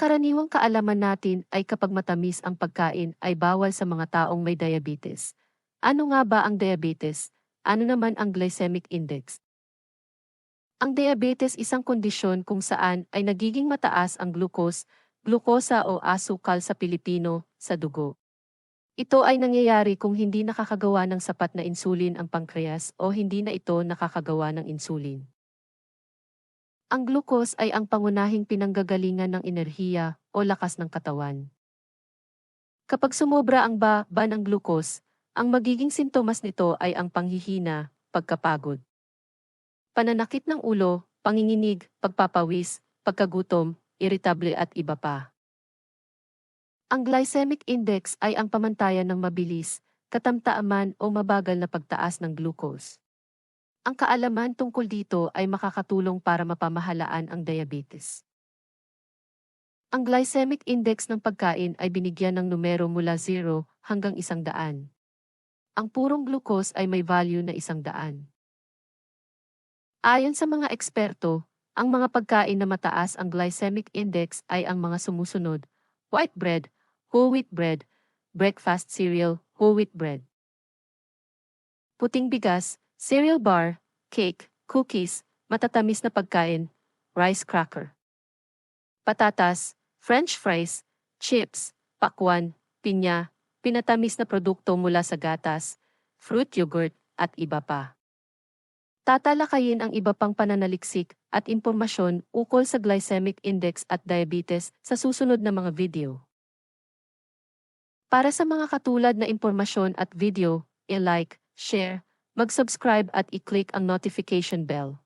Ang karaniwang kaalaman natin ay kapag matamis ang pagkain ay bawal sa mga taong may diabetes. Ano nga ba ang diabetes? Ano naman ang glycemic index? Ang diabetes isang kondisyon kung saan ay nagiging mataas ang glucose, glukosa o asukal sa Pilipino, sa dugo. Ito ay nangyayari kung hindi nakakagawa ng sapat na insulin ang pankreas o hindi na ito nakakagawa ng insulin. Ang glucose ay ang pangunahing pinanggagalingan ng enerhiya o lakas ng katawan. Kapag sumobra ang ba, ba ng glucose, ang magiging sintomas nito ay ang panghihina, pagkapagod, pananakit ng ulo, panginginig, pagpapawis, pagkagutom, irritable at iba pa. Ang glycemic index ay ang pamantayan ng mabilis, katamtaaman o mabagal na pagtaas ng glucose. Ang kaalaman tungkol dito ay makakatulong para mapamahalaan ang diabetes. Ang glycemic index ng pagkain ay binigyan ng numero mula 0 hanggang 100. Ang purong glucose ay may value na 100. Ayon sa mga eksperto, ang mga pagkain na mataas ang glycemic index ay ang mga sumusunod, white bread, whole wheat bread, breakfast cereal, whole wheat bread. Puting bigas, cereal bar, cake, cookies, matatamis na pagkain, rice cracker. Patatas, french fries, chips, pakwan, pinya, pinatamis na produkto mula sa gatas, fruit yogurt, at iba pa. Tatalakayin ang iba pang pananaliksik at impormasyon ukol sa glycemic index at diabetes sa susunod na mga video. Para sa mga katulad na impormasyon at video, i-like, share, mag-subscribe at i-click ang notification bell.